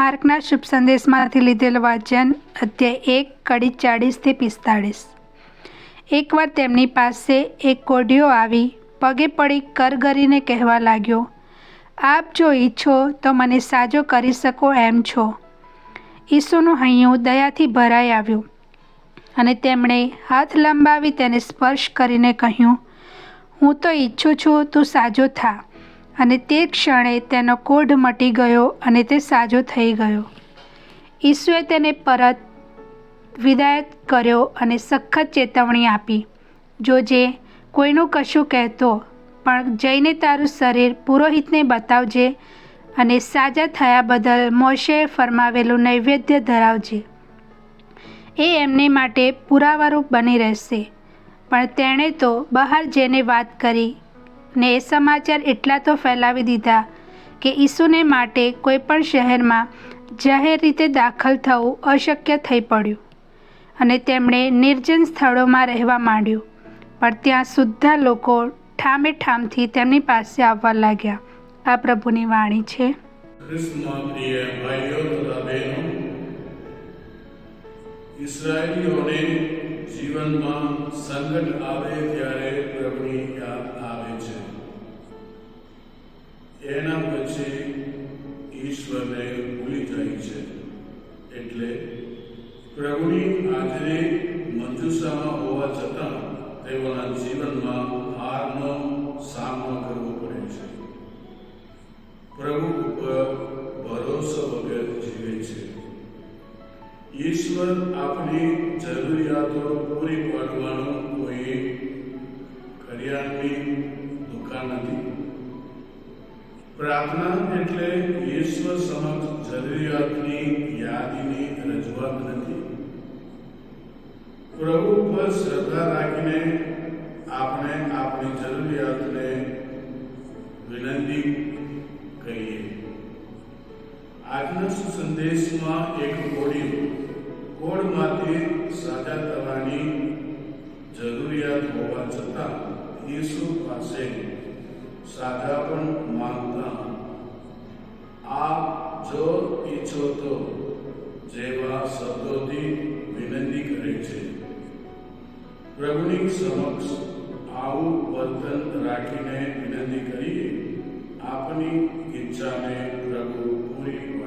માર્કના શુભ સંદેશમાંથી લીધેલ વાચન અધ્યાય એક, કડી ચાળીસથી પિસ્તાળીસ. એકવાર તેમની પાસે એક કોઢિયો આવી, પગે પડી કરગરીને કહેવા લાગ્યો, આપ જો ઈચ્છો તો મને સાજો કરી શકો એમ છો. ઈસુનું હૈયું દયાથી ભરાઈ આવ્યું અને તેમણે હાથ લંબાવી તેને સ્પર્શ કરીને કહ્યું, હું તો ઈચ્છું છું તું સાજો થા. અને તે ક્ષણે તેનો કોઢ મટી ગયો અને તે સાજો થઈ ગયો. ઈસુએ તેને પરત વિદાયત કર્યો અને સખત ચેતવણી આપી. જોજે કોઈનું કશું કહેતો, પણ જઈને તારું શરીર પુરોહિતને બતાવજે અને સાજા થયા બદલ મોશેએ ફરમાવેલું નૈવેદ્ય ધરાવજે. એ એમને માટે પુરાવારૂપ બની રહેશે. પણ તેણે તો બહાર જઈને વાત કરી ને એ સમાચાર એટલા તો ફેલાવી દીધા કે ઈસુને માટે કોઈપણ શહેરમાં જાહેર રીતે દાખલ થવું અશક્ય થઈ પડ્યું અને તેમણે નિર્જન સ્થળોમાં રહેવા માંડ્યું. પણ ત્યાં સુદ્ધા લોકો ઠામે ઠામથી તેમની પાસે આવવા લાગ્યા. આ પ્રભુની વાણી છે. ઇસરાયેલીઓને જીવનમાં સંકટ આવે ત્યારે ઈશ્વરને ભૂલી જાય છે. એટલે પ્રભુની હાજરી મંજુષામાં હોવા છતાં તેઓના જીવનમાં હારનો સામનો કરવો પડે છે. પ્રભુ ઉપર ભરોસો વગર જીવે છે. ઈશ્વર આપણી જરૂરિયાતો પૂરી પાડવાનું કોઈ પ્રાર્થના એટલે ઈશ્વર સમક્ષ જરૂરિયાતની યાદીની રજૂઆત નથી. પ્રભુ પર શ્રદ્ધા રાખીને આપણે આપણી જરૂરિયાતને વિનંતી કરીએ. આજના સંદેશમાં એક કોડી કોડમાંથી સાજા થવાની જરૂરિયાત હોવા છતાં ઈસુ પાસે સાજા પણ માંગતા ઈચ્છો તો જેવા શબ્દોથી વિનંતી કરે છે. પ્રભુની સમક્ષ આવું વર્તન રાખીને વિનંતી કરીએ, આપની ઈચ્છાને પ્રભુ પૂરી